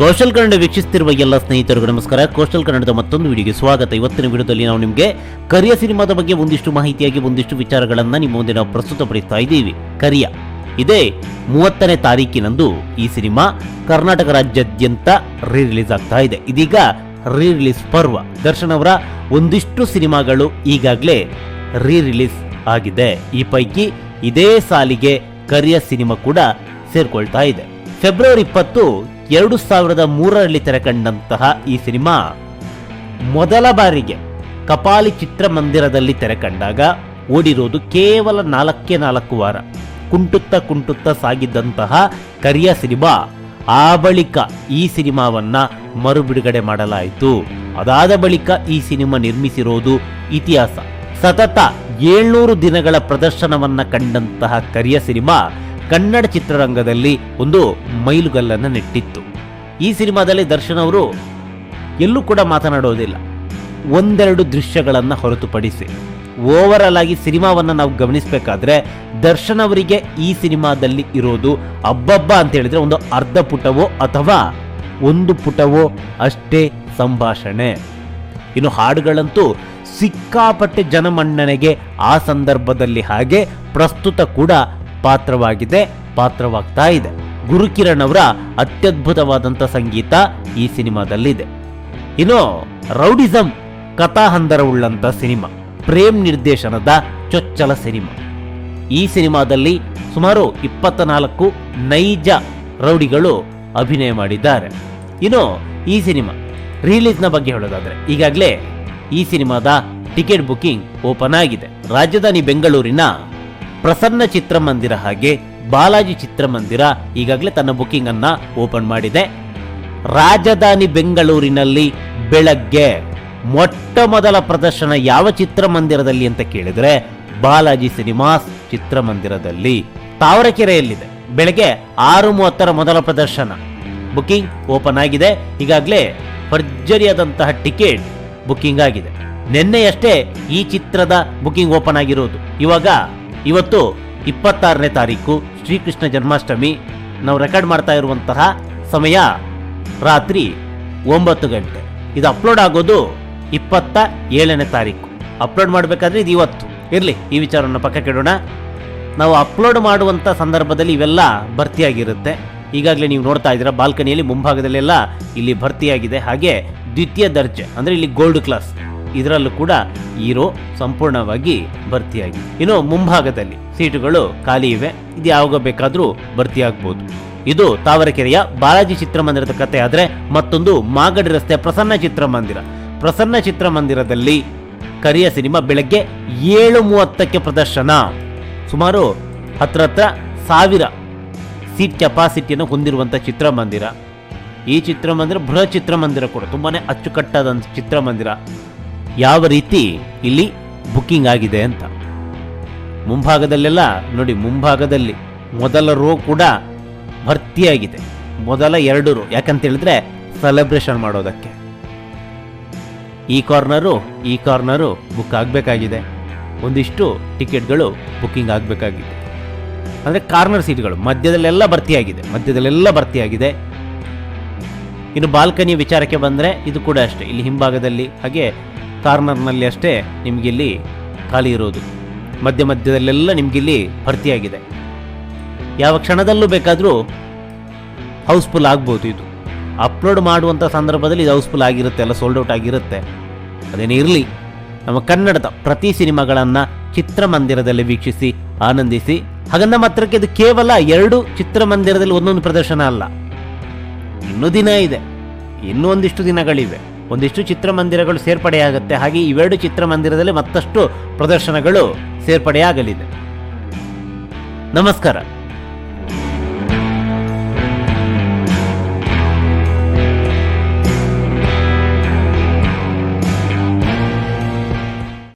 Coastal Kannada ವೀಕ್ಷಿಸುತ್ತಿರುವ ಎಲ್ಲ ಸ್ನೇಹಿತರಿಗೂ ನಮಸ್ಕಾರ. ಕೋಸ್ಟಲ್ ಕನ್ನಡದ ಮತ್ತೊಂದು ವಿಡಿಯೋಗೆ ಸ್ವಾಗತ. ಇವತ್ತಿನ ವಿಡಿಯೋದಲ್ಲಿ ನಾವು ನಿಮಗೆ ಕರಿಯ ಸಿನಿಮಾದ ಬಗ್ಗೆ ಒಂದಿಷ್ಟು ಮಾಹಿತಿಯಾಗಿ, ಒಂದಿಷ್ಟು ವಿಚಾರಗಳನ್ನು ನಿಮ್ಮ ಮುಂದೆ ನಾವು ಪ್ರಸ್ತುತಪಡಿಸ್ತಾ ಇದ್ದೀವಿ. ಕರಿಯ. ಇದೇ ಮೂವತ್ತನೇ ತಾರೀಕಿನಂದು ಈ ಸಿನಿಮಾ ಕರ್ನಾಟಕ ರಾಜ್ಯಾದ್ಯಂತ ರೀ ರಿಲೀಸ್ ಆಗ್ತಾ ಇದೆ. ಇದೀಗ ರೀ ರಿಲೀಸ್ ಪರ್ವ. ದರ್ಶನ್ ಅವರ ಒಂದಿಷ್ಟು ಸಿನಿಮಾಗಳು ಈಗಾಗಲೇ ರೀ ರಿಲೀಸ್ ಆಗಿದೆ. ಈ ಪೈಕಿ ಇದೇ ಸಾಲಿಗೆ ಕರಿಯ ಸಿನಿಮಾ ಕೂಡ ಸೇರ್ಕೊಳ್ತಾ ಇದೆ. ಫೆಬ್ರವರಿ ಇಪ್ಪತ್ತು ಎರಡು ಸಾವಿರದ ಮೂರರಲ್ಲಿ ತೆರೆಕಂಡಂತಹ ಈ ಸಿನಿಮಾ ಮೊದಲ ಬಾರಿಗೆ ಕಪಾಲಿ ಚಿತ್ರಮಂದಿರದಲ್ಲಿ ತೆರೆಕಂಡಾಗ ಓಡಿರೋದು ಕೇವಲ ನಾಲ್ಕೇ ನಾಲ್ಕು ವಾರ. ಕುಂಟುತ್ತಾ ಕುಂಟುತ್ತಾ ಸಾಗಿದ್ದಂತಹ ಕರಿಯ ಸಿನಿಮಾ, ಆ ಬಳಿಕ ಈ ಸಿನಿಮಾವನ್ನ ಮರುಬಿಡುಗಡೆ ಮಾಡಲಾಯಿತು. ಅದಾದ ಬಳಿಕ ಈ ಸಿನಿಮಾ ನಿರ್ಮಿಸಿರೋದು ಇತಿಹಾಸ. ಸತತ ಏಳ್ನೂರು ದಿನಗಳ ಪ್ರದರ್ಶನವನ್ನ ಕಂಡಂತಹ ಕರಿಯ ಸಿನಿಮಾ ಕನ್ನಡ ಚಿತ್ರರಂಗದಲ್ಲಿ ಒಂದು ಮೈಲುಗಲ್ಲನ್ನು ನೆಟ್ಟಿತ್ತು. ಈ ಸಿನಿಮಾದಲ್ಲಿ ದರ್ಶನ್ ಅವರು ಎಲ್ಲೂ ಕೂಡ ಮಾತನಾಡೋದಿಲ್ಲ. ಒಂದೆರಡು ದೃಶ್ಯಗಳನ್ನು ಹೊರತುಪಡಿಸಿ. ಓವರಾಲ್ ಆಗಿ ಸಿನಿಮಾವನ್ನು ನಾವು ಗಮನಿಸಬೇಕಾದ್ರೆ, ದರ್ಶನ್ ಅವರಿಗೆ ಈ ಸಿನಿಮಾದಲ್ಲಿ ಇರೋದು ಅಬ್ಬಬ್ಬ ಅಂತ ಹೇಳಿದ್ರೆ ಒಂದು ಅರ್ಧ ಪುಟವೋ ಅಥವಾ ಒಂದು ಪುಟವೋ ಅಷ್ಟೇ ಸಂಭಾಷಣೆ. ಇನ್ನು ಹಾಡುಗಳಂತೂ ಸಿಕ್ಕಾಪಟ್ಟೆ ಜನಮನ್ನಣೆಗೆ ಆ ಸಂದರ್ಭದಲ್ಲಿ ಹಾಗೆ ಪ್ರಸ್ತುತ ಕೂಡ ಪಾತ್ರವಾಗಿದೆ, ಪಾತ್ರವಾಗ್ತಾ ಇದೆ. ಗುರುಕಿರಣ್ ಅವರ ಅತ್ಯದ್ಭುತವಾದಂಥ ಸಂಗೀತ ಈ ಸಿನಿಮಾದಲ್ಲಿದೆ. ಇನ್ನು ರೌಡಿಸಂ, ಕಥಾಹಂದರವುಳ್ಳಂಥ ಸಿನಿಮಾ, ಪ್ರೇಮ್ ನಿರ್ದೇಶನದ ಚೊಚ್ಚಲ ಸಿನಿಮಾ. ಈ ಸಿನಿಮಾದಲ್ಲಿ ಸುಮಾರು ಇಪ್ಪತ್ತ ನಾಲ್ಕು ನೈಜ ರೌಡಿಗಳು ಅಭಿನಯ ಮಾಡಿದ್ದಾರೆ. ಇನ್ನು ಈ ಸಿನಿಮಾ ರಿಲೀಸ್ನ ಬಗ್ಗೆ ಹೇಳೋದಾದ್ರೆ, ಈಗಾಗಲೇ ಈ ಸಿನಿಮಾದ ಟಿಕೆಟ್ ಬುಕಿಂಗ್ ಓಪನ್ ಆಗಿದೆ. ರಾಜಧಾನಿ ಬೆಂಗಳೂರಿನ ಪ್ರಸನ್ನ ಚಿತ್ರಮಂದಿರ ಹಾಗೆ ಬಾಲಾಜಿ ಚಿತ್ರಮಂದಿರ ಈಗಾಗಲೇ ತನ್ನ ಬುಕಿಂಗ್ ಅನ್ನ ಓಪನ್ ಮಾಡಿದೆ. ರಾಜಧಾನಿ ಬೆಂಗಳೂರಿನಲ್ಲಿ ಬೆಳಗ್ಗೆ ಮೊಟ್ಟ ಮೊದಲ ಪ್ರದರ್ಶನ ಯಾವ ಚಿತ್ರಮಂದಿರದಲ್ಲಿ ಅಂತ ಕೇಳಿದ್ರೆ ಬಾಲಾಜಿ ಸಿನಿಮಾಸ್ ಚಿತ್ರಮಂದಿರದಲ್ಲಿ ತಾವರೆಕೆರೆಯಲ್ಲಿದೆ. ಬೆಳಗ್ಗೆ ಆರು ಮೂವತ್ತರ ಮೊದಲ ಪ್ರದರ್ಶನ. ಬುಕಿಂಗ್ ಓಪನ್ ಆಗಿದೆ. ಈಗಾಗಲೇ ಭರ್ಜರಿಯಾದಂತಹ ಟಿಕೆಟ್ ಬುಕಿಂಗ್ ಆಗಿದೆ. ನಿನ್ನೆಯಷ್ಟೇ ಈ ಚಿತ್ರದ ಬುಕಿಂಗ್ ಓಪನ್ ಆಗಿರೋದು. ಇವಾಗ ಇವತ್ತು ಇಪ್ಪತ್ತಾರನೇ ತಾರೀಕು ಶ್ರೀಕೃಷ್ಣ ಜನ್ಮಾಷ್ಟಮಿ. ನಾವು ರೆಕಾರ್ಡ್ ಮಾಡ್ತಾ ಇರುವಂತಹ ಸಮಯ ರಾತ್ರಿ ಒಂಬತ್ತು ಗಂಟೆ. ಇದು ಅಪ್ಲೋಡ್ ಆಗೋದು ಇಪ್ಪತ್ತ ಏಳನೇ ತಾರೀಕು. ಅಪ್ಲೋಡ್ ಮಾಡಬೇಕಾದ್ರೆ ಇದು ಇವತ್ತು. ಇರಲಿ, ಈ ವಿಚಾರವನ್ನು ಪಕ್ಕಕ್ಕೆ ಇಡೋಣ. ನಾವು ಅಪ್ಲೋಡ್ ಮಾಡುವಂಥ ಸಂದರ್ಭದಲ್ಲಿ ಇವೆಲ್ಲ ಭರ್ತಿಯಾಗಿರುತ್ತೆ. ಈಗಾಗಲೇ ನೀವು ನೋಡ್ತಾ ಇದ್ದೀರಾ, ಬಾಲ್ಕನಿಯಲ್ಲಿ ಮುಂಭಾಗದಲ್ಲೆಲ್ಲ ಇಲ್ಲಿ ಭರ್ತಿಯಾಗಿದೆ. ಹಾಗೆ ದ್ವಿತೀಯ ದರ್ಜೆ, ಅಂದರೆ ಇಲ್ಲಿ ಗೋಲ್ಡ್ ಕ್ಲಾಸ್ ಇದರಲ್ಲೂ ಕೂಡ ಹೀರೋ ಸಂಪೂರ್ಣವಾಗಿ ಭರ್ತಿಯಾಗಿ. ಇನ್ನು ಮುಂಭಾಗದಲ್ಲಿ ಸೀಟುಗಳು ಖಾಲಿ ಇವೆ. ಇದು ಯಾವಾಗ ಬೇಕಾದರೂ ಭರ್ತಿಯಾಗಬಹುದು ಇದು ತಾವರೆಕೆರೆಯ ಬಾಲಾಜಿ ಚಿತ್ರಮಂದಿರದ ಕತೆ ಆದರೆ ಮತ್ತೊಂದು ಮಾಗಡಿ ರಸ್ತೆ ಪ್ರಸನ್ನ ಚಿತ್ರಮಂದಿರ. ಪ್ರಸನ್ನ ಚಿತ್ರಮಂದಿರದಲ್ಲಿ ಕರಿಯ ಸಿನಿಮಾ ಬೆಳಗ್ಗೆ ಏಳು ಮೂವತ್ತಕ್ಕೆ ಪ್ರದರ್ಶನ. ಸುಮಾರು ಹತ್ರ ಹತ್ರ ಸಾವಿರ ಸೀಟ್ ಕೆಪಾಸಿಟಿಯನ್ನು ಹೊಂದಿರುವಂಥ ಚಿತ್ರಮಂದಿರ. ಈ ಚಿತ್ರಮಂದಿರ ಬೃಹತ್ ಚಿತ್ರಮಂದಿರ ಕೂಡ ತುಂಬಾನೇ ಅಚ್ಚುಕಟ್ಟಾದಂಥ ಚಿತ್ರಮಂದಿರ. ಯಾವ ರೀತಿ ಇಲ್ಲಿ ಬುಕ್ಕಿಂಗ್ ಆಗಿದೆ ಅಂತ. ಮುಂಭಾಗದಲ್ಲೆಲ್ಲ ನೋಡಿ, ಮುಂಭಾಗದಲ್ಲಿ ಮೊದಲ ರೋ ಕೂಡ ಭರ್ತಿಯಾಗಿದೆ. ಮೊದಲ ಎರಡು ರೋ ಯಾಕಂತ ಹೇಳಿದ್ರೆ ಸೆಲೆಬ್ರೇಷನ್ ಮಾಡೋದಕ್ಕೆ. ಈ ಕಾರ್ನರು ಈ ಕಾರ್ನರು ಬುಕ್ ಆಗಬೇಕಾಗಿದೆ. ಒಂದಿಷ್ಟು ಟಿಕೆಟ್ಗಳು ಬುಕ್ಕಿಂಗ್ ಆಗಬೇಕಾಗಿದೆ. ಅಂದರೆ ಕಾರ್ನರ್ ಸೀಟ್ಗಳು ಮಧ್ಯದಲ್ಲೆಲ್ಲ ಭರ್ತಿಯಾಗಿದೆ. ಮಧ್ಯದಲ್ಲೆಲ್ಲ ಭರ್ತಿಯಾಗಿದೆ. ಇನ್ನು ಬಾಲ್ಕನಿ ವಿಚಾರಕ್ಕೆ ಬಂದರೆ ಇದು ಕೂಡ ಅಷ್ಟೇ. ಇಲ್ಲಿ ಹಿಂಭಾಗದಲ್ಲಿ ಹಾಗೆ ಕಾರ್ನರ್ನಲ್ಲಿ ಅಷ್ಟೇ ನಿಮಗಿಲ್ಲಿ ಖಾಲಿ ಇರೋದು. ಮಧ್ಯ ಮಧ್ಯದಲ್ಲೆಲ್ಲ ನಿಮಗಿಲ್ಲಿ ಭರ್ತಿಯಾಗಿದೆ. ಯಾವ ಕ್ಷಣದಲ್ಲೂ ಬೇಕಾದರೂ ಹೌಸ್ಫುಲ್ ಆಗ್ಬೋದು ಇದು. ಅಪ್ಲೋಡ್ ಮಾಡುವಂಥ ಸಂದರ್ಭದಲ್ಲಿ ಇದು ಹೌಸ್ಫುಲ್ ಆಗಿರುತ್ತೆ, ಎಲ್ಲ ಸೋಲ್ಡ್ ಔಟ್ ಆಗಿರುತ್ತೆ. ಅದೇನೇ ಇರಲಿ, ನಮ್ಮ ಕನ್ನಡದ ಪ್ರತಿ ಸಿನಿಮಾಗಳನ್ನು ಚಿತ್ರಮಂದಿರದಲ್ಲಿ ವೀಕ್ಷಿಸಿ, ಆನಂದಿಸಿ ಹಾಗಂದ ಮಾತ್ರಕ್ಕೆ ಇದು ಕೇವಲ ಎರಡು ಚಿತ್ರಮಂದಿರದಲ್ಲಿ ಒಂದೊಂದು ಪ್ರದರ್ಶನ ಅಲ್ಲ. ಇನ್ನೂ ದಿನ ಇದೆ, ಇನ್ನೂ ಒಂದಿಷ್ಟು ದಿನಗಳಿವೆ. ಒಂದಿಷ್ಟು ಚಿತ್ರಮಂದಿರಗಳು ಸೇರ್ಪಡೆಯಾಗುತ್ತೆ. ಹಾಗೆ ಇವೆರಡು ಚಿತ್ರಮಂದಿರದಲ್ಲಿ ಮತ್ತಷ್ಟು ಪ್ರದರ್ಶನಗಳು ಸೇರ್ಪಡೆಯಾಗಲಿದೆ. ನಮಸ್ಕಾರ.